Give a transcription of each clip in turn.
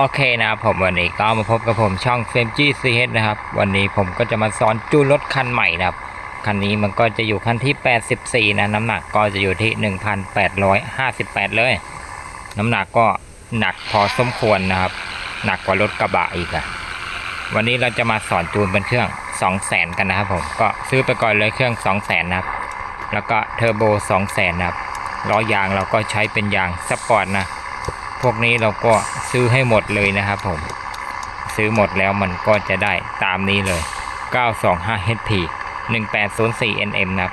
โอเคนะครับผมวันนี้ก็มาพบกับผมช่องเฟมจี้ซีเนะครับ วันนี้ผมก็จะมาสอนจูนรถคันใหม่นะครับ คันนี้มันก็จะอยู่คันที่ 84 นะ น้ำหนักก็จะอยู่ที่ 1,858 เลย น้ำหนักก็หนักพอสมควรนะครับ หนักกว่ารถกระบะอีกอะวันนี้เราจะมาสอนจูนเป็นเครื่อง 200,000 กันนะครับผมก็ซื้อไปก่อนเลยเครื่อง 200,000นะครับ แล้วก็เทอร์โบ 200,000นะครับล้อยางเราก็ใช้เป็นยางสปอร์ตนะพวกนี้เราก็ ซื้อให้หมดเลยนะครับผม ซื้อหมดแล้วมันก็จะได้ตามนี้เลย 925 HP 1804 NM นะครับ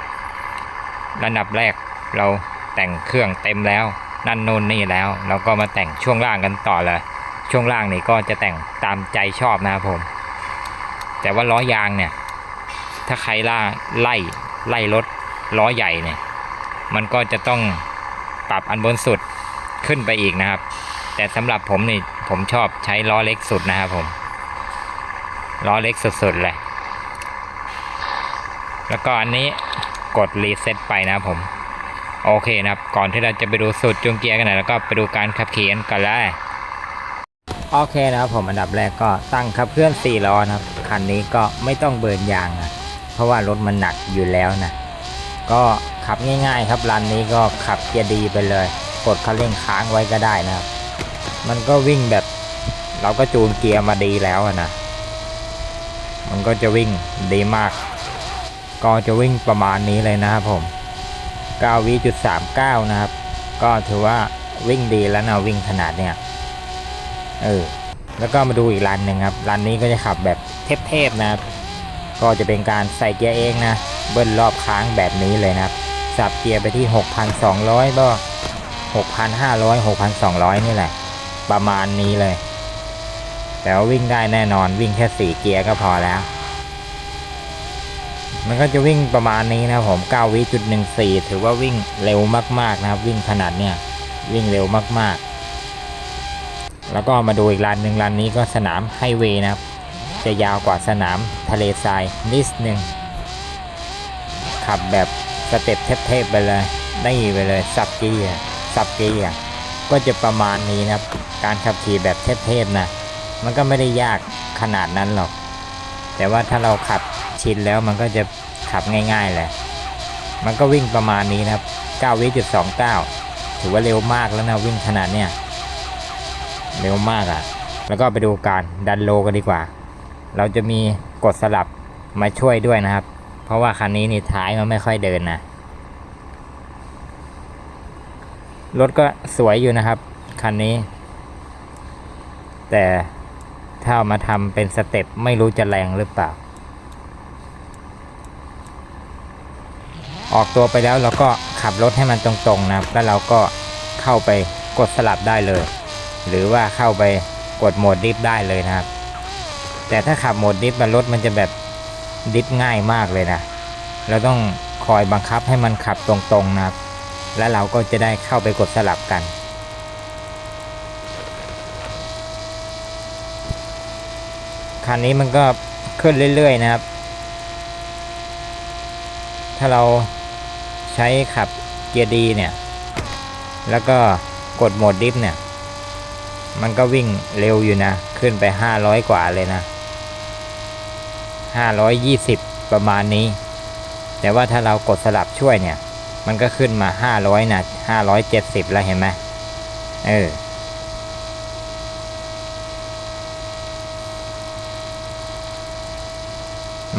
ระดับแรกเราแต่งเครื่องเต็มแล้ว นั่นโน่นนี่แล้วเราก็มาแต่งช่วงล่างกันต่อเลย ช่วงล่างนี่ก็จะแต่งตามใจชอบนะครับผม แต่ว่าล้อยางเนี่ย ถ้าใครล่าไล่ไล่รถล้อใหญ่เนี่ย มันก็จะต้องปรับอันบนสุดขึ้นไปอีกนะครับ แต่สำหรับผมนี่ผมชอบใช้ล้อเล็กสุดนะครับผม ล้อเล็กสุดๆเลย แล้วก็อันนี้กดรีเซ็ตไปนะผม โอเคนะครับ ก่อนที่เราจะไปดูสูตรจูงเกียร์กันหน่อยแล้วก็ไปดูการขับขี่กันก่อนเลยโอเคนะครับผมอันดับแรกก็ตั้งขับเคลื่อน4ล้อนะครับคันนี้ก็ไม่ต้องเบิร์นยางนะเพราะว่ารถมันหนักอยู่แล้วนะก็ขับง่ายๆ ครับรันนี้ก็ขับเกียร์ดีไปเลย กดคันเร่งค้างไว้ก็ได้นะครับ มันก็วิ่งแบบ เราก็จูนเกียร์มาดีแล้วนะมันก็จะวิ่งดีมาก ก็จะวิ่งประมาณนี้เลยนะครับผม9วิจุด39 นะครับ ก็ถือว่าวิ่งดีแล้วนะวิ่งขนาดเนี้ยเออแล้วก็มาดูอีกรันหนึ่งครับรันนี้ก็จะขับแบบเทพๆนะครับ ก็จะเป็นการใส่เกียร์เองนะ เบิ้ลรอบค้างแบบนี้เลยนะครับ สับเกียร์ไปที่ 6,200ก็6,500 6,200 นี่แหละ ประมาณนี้เลย แต่ว่าวิ่งได้แน่นอนวิ่งแค่4เกียร์ก็พอแล้ว มันก็จะวิ่งประมาณนี้นะผม9วิจุด14ถือว่าวิ่งเร็วมากๆนะครับ วิ่งขนาดเนี้ยวิ่งเร็วมากๆ แล้วก็มาดูอีกลานหนึ่งลานนี้ก็สนามไฮเวย์นะครับ จะยาวกว่าสนามทะเลทรายนิดหนึ่งขับแบบสเต็ปเทพๆไปเลยได้ไปเลยสับเกียร์สับเกียร์ ก็จะประมาณนี้นะครับ การขับขี่แบบเทพๆนะ มันก็ไม่ได้ยากขนาดนั้นหรอก แต่ว่าถ้าเราขับชินแล้วมันก็จะขับง่ายๆแหละ มันก็วิ่งประมาณนี้นะครับ 9วิ29 ถือว่าเร็วมากแล้วนะวิ่งขนาดเนี้ย เร็วมากอะ่ะ แล้วก็ไปดูการดันโลกันดีกว่า เราจะมีกดสลับมาช่วยด้วยนะครับ เพราะว่าคันนี้นี่ท้ายมันไม่ค่อยเดินนะ รถก็สวยอยู่นะครับ คันนี้ แต่ถ้าเอามาทำเป็นสเต็ปไม่รู้จะแรงหรือเปล่า ออกตัวไปแล้วเราก็ขับรถให้มันตรงๆนะครับ แล้วเราก็เข้าไปกดสลับได้เลย หรือว่าเข้าไปกดโหมดดิฟได้เลยนะครับ แต่ถ้าขับโหมดดิฟมันรถมันจะแบบดิฟง่ายมากเลยนะ เราต้องคอยบังคับให้มันขับตรงๆนะครับ แล้วเราก็จะได้เข้าไปกดสลับกัน คันนี้มันก็ขึ้นเรื่อยๆนะครับ ถ้าเราใช้ขับเกียร์ดีเนี่ย แล้วก็กดโหมดดิฟเนี่ย มันก็วิ่งเร็วอยู่นะ ขึ้นไป 500 กว่าเลยนะ 520 ประมาณนี้ แต่ว่าถ้าเรากดสลับช่วยเนี่ย มันก็ขึ้นมา500นะ570แล้วเห็นไหมเออ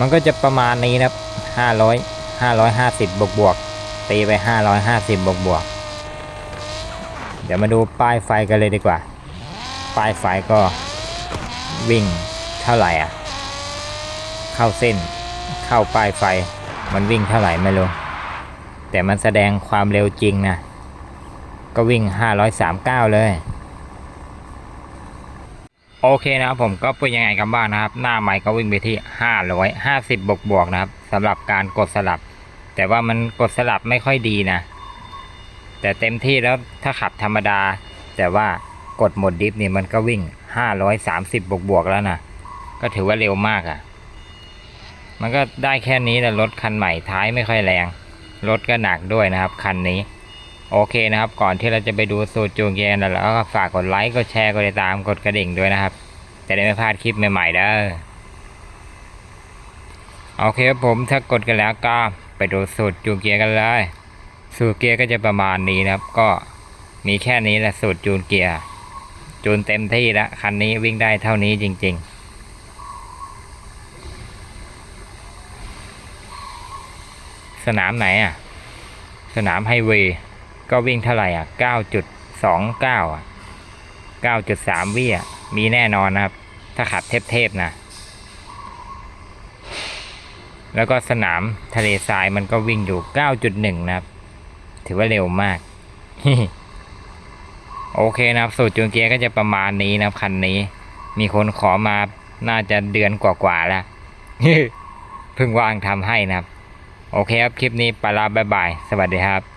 มันก็จะประมาณนี้นะครับห้าร้อยห้าร้อยห้าสิบบวกบวกตีไปห้าร้อยห้าสิบบวกบวกเดี๋ยวมาดูป้ายไฟกันเลยดีกว่า ป้ายไฟก็วิ่งเท่าไหร่อะ เข้าเส้น เข้าป้ายไฟ มันวิ่งเท่าไหร่ไม่รู้ แต่มันแสดงความเร็วจริงนะ ก็วิ่ง 539 เลย โอเคนะครับผมก็เป็นยังไงกันบ้างนะครับ หน้าไมค์ก็วิ่งไปที่ 550 บวกบวกนะครับสำหรับการกดสลับ แต่ว่ามันกดสลับไม่ค่อยดีนะ แต่เต็มที่แล้วถ้าขับธรรมดา แต่ว่ากดหมดดิฟนี่มันก็วิ่ง 530 บวกบวกแล้วนะ ก็ถือว่าเร็วมากอะ่ะ มันก็ได้แค่นี้แหละรถคันใหม่ท้ายไม่ค่อยแรง รถก็หนักด้วยนะครับ คันนี้ โอเคนะครับ ก่อนที่เราจะไปดูสูตรจูงเกียร์กันแล้วก็ฝากกดไลค์กดแชร์กดติดตามกดกระดิ่งด้วยนะครับ จะได้ไม่พลาดคลิปใหม่ๆเด้อโอเคครับผมถ้ากดกันแล้วก็ไปดูสูตรจูงเกียร์กันเลยสูตรเกียร์ก็จะประมาณนี้นะครับ ก็มีแค่นี้แหละสูตรจูนเกียร์จูนเต็มที่แล้วคันนี้วิ่งได้เท่านี้จริง ๆ สนามไหนอะ สนามไฮเวย์ก็วิ่งเท่าไหร่อะ 9.29 อะ 9.3 วิอะ มีแน่นอนนะครับ ถ้าขับเทพๆนะ แล้วก็สนามทะเลทรายมันก็วิ่งอยู่ 9.1 นะครับ ถือว่าเร็วมาก โอเคนะครับ สูตรจูนเกียร์ก็จะประมาณนี้นะครับคันนี้ มีคนขอมาน่าจะเดือนกว่าๆแล้วเพิ่งว่างทำให้นะครับ โอเคครับ คลิปนี้ไปลาบ๊ายบาย สวัสดีครับ